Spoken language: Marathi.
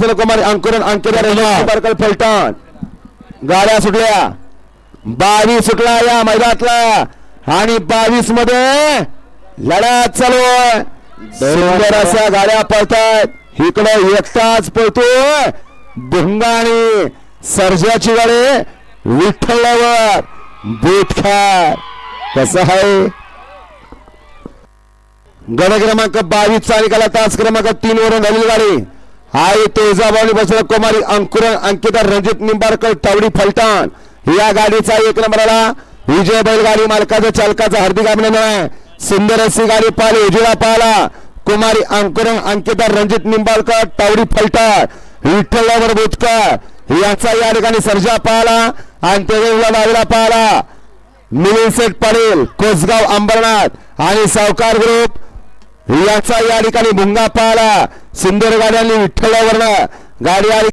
बसवलं कुमारी अंकुरन अंकिता फलटण. गाड्या सुटल्या. बावीस सुटला या मैदानातला. आणि बावीसमध्ये लढा चालू सुंदर अशा गाड्या पळतायत. इकडं एकटाच पळतोय. भुंगा आणि सर्जाची गाडी विठ्ठलावर. बुटखार. कसं आहे? गड क्रमांक बावीस चा निकाला तास क्रमांक तीन वरून झालेली गाडी. आई तुळजाभवानी बसवलं कुमारी अंकुरण अंकिता रणजित निंबाळकर तावडी फलटण. या गाडीचा एक नंबरला विजय बैलगाडी मालकाचा चालकाचा हार्दिक अभिनंदन आहे. सुंदर अशी गाडी पाहिली उजिरा पाहिला कुमारी अंकुरण अंकिता रणजित निंबाळकर तावडी फलटण. विठ्ठलावर बुतकर याचा या ठिकाणी सर्जा पाहिला आणि त्याच्या बाजूला पाहिला. मिलिंद सेठ पाटील कोसगाव अंबरनाथ आणि सावकार ग्रुप. याचा या ठिकाणी भुंगा पाहिला सुंदर गाड्यांनी विठ्ठलावरनं गाडी आली.